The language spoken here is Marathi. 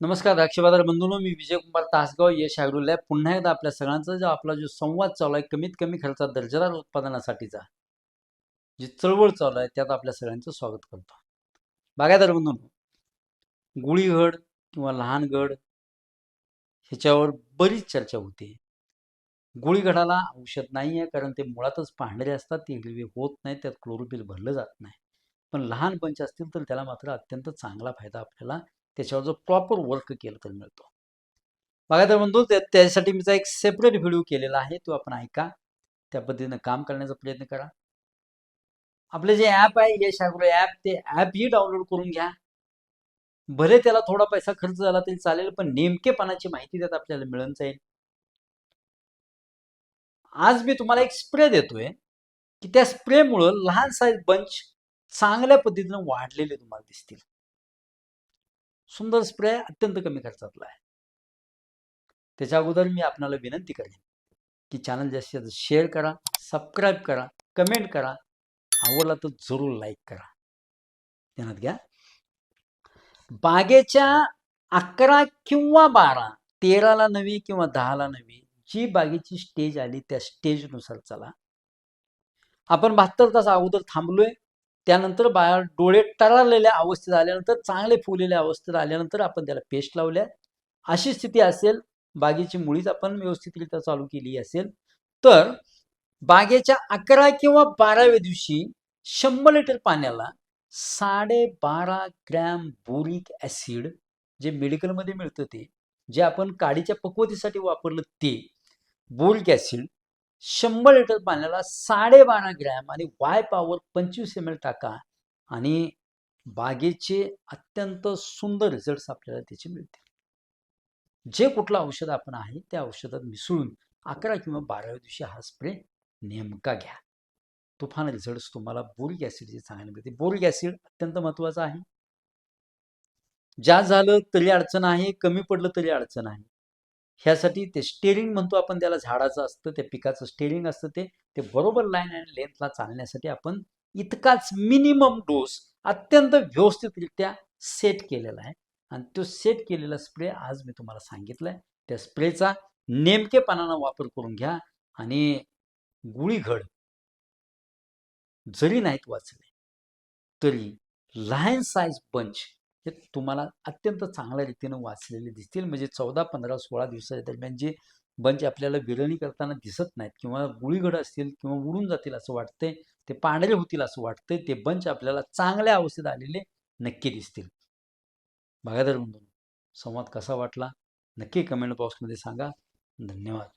नमस्कार द्राक्षबाजार बंधूंनो मी विजयकुमार तासगाव यश आहे पुन्हा एकदा आपल्या सगळ्यांचा जो आपला जो संवाद चालू आहे कमीत कमी खर्चात दर्जेदार उत्पादनासाठीचा जी चळवळ चालू आहे त्यात आपल्या सगळ्यांचं स्वागत करतो. बागायदार बंधूंनो गुळीघड किंवा लहान गड ह्याच्यावर बरीच चर्चा होते. गुळीगडाला औषध नाही आहे कारण ते मुळातच पांढरे असतात ते हिरवे होत नाही त्यात क्लोरोबिल भरलं जात नाही. पण लहान पंच असतील तर त्याला मात्र अत्यंत चांगला फायदा आपल्याला त्याच्यावर जर प्रॉपर वर्क केलं तर मिळतो. बघा तर म्हणतो त्यासाठी मीचा एक सेपरेट व्हिडिओ केलेला आहे तो आपण ऐका. त्या पद्धतीनं काम करण्याचा प्रयत्न करा. आपले जे ॲप आहे यश ॲग्रो ॲप ते ॲपही डाउनलोड करून घ्या. भले त्याला थोडा पैसा खर्च झाला तरी चालेल पण नेमकेपणाची माहिती त्यात आपल्याला मिळून जाईल. आज मी तुम्हाला एक स्प्रे देतोय की त्या स्प्रेमुळं लहान साईज बंच चांगल्या पद्धतीनं वाढलेले तुम्हाला दिसतील. सुंदर स्प्रे अत्यंत कमी खर्चातला आहे. त्याच्या अगोदर मी आपणाला विनंती करेन की चॅनल जास्तीत जास्त शेअर करा सबस्क्राईब करा कमेंट करा आवडला तर जरूर लाईक करा. ध्यानात घ्या. बागेच्या अकरा किंवा बारा तेराला नवी किंवा दहाला नवी जी बागेची स्टेज आली त्या स्टेजनुसार चला. आपण बहात्तर तास अगोदर थांबलोय त्यानंतर बाहेर डोळे टरारलेल्या अवस्थेत आल्यानंतर चांगले फुगलेल्या अवस्थेत आल्यानंतर आपण त्याला पेस्ट लावल्या. अशी स्थिती असेल बागेची मुळीच आपण व्यवस्थितरित्या चालू केली असेल तर बागेच्या अकरा किंवा बाराव्या दिवशी शंभर लिटर पाण्याला साडेबारा ग्रॅम बोरिक ॲसिड जे मेडिकलमध्ये मिळतं ते जे आपण काडीच्या पकवतीसाठी वापरलं ते बोरिक ॲसिड शंभर लिटर पाण्याला साडेबारा ग्रॅम आणि वाय पावर पंचवीस एम एल टाका आणि बागेचे अत्यंत सुंदर रिझल्ट आपल्याला त्याचे मिळतील. जे कुठलं औषध आपण आहे त्या औषधात मिसळून अकरा किंवा बाराव्या दिवशी हा स्प्रे नेमका घ्या. तुफान रिझल्ट्स तुम्हाला बोरिक ॲसिडचे चांगले मिळते बोरिक ॲसिड अत्यंत महत्त्वाचा आहे. ज्या झालं तरी अडचण आहे कमी पडलं तरी अडचण आहे. ह्यासाठी ते स्टेरिंग म्हणतो आपण त्याला झाडाचं असतं त्या पिकाचं स्टेरिंग असतं ते ते बरोबर लाईन आणि लेंथला चालण्यासाठी आपण इतकाच मिनिमम डोस अत्यंत व्यवस्थितरित्या सेट केलेला आहे. आणि तो सेट केलेला स्प्रे आज मी तुम्हाला सांगितला आहे त्या स्प्रेचा नेमकेपणानं वापर करून घ्या आणि गुळीघड जरी नाहीत वाचले तरी लहान साईज बंच हे तुम्हाला अत्यंत चांगल्या रीतीनं वाचलेले दिसतील. म्हणजे चौदा पंधरा सोळा दिवसाच्या दरम्यान जे बंच आपल्याला विरळणी करताना दिसत नाहीत किंवा गुळीगड असतील किंवा उडून जातील असं वाटतंय ते पांढरे होतील असं वाटतंय ते बंच आपल्याला चांगल्या अवस्थेत आलेले नक्की दिसतील. बघा तर बंधू संवाद कसा वाटला? नक्की कमेंट बॉक्समध्ये सांगा. धन्यवाद.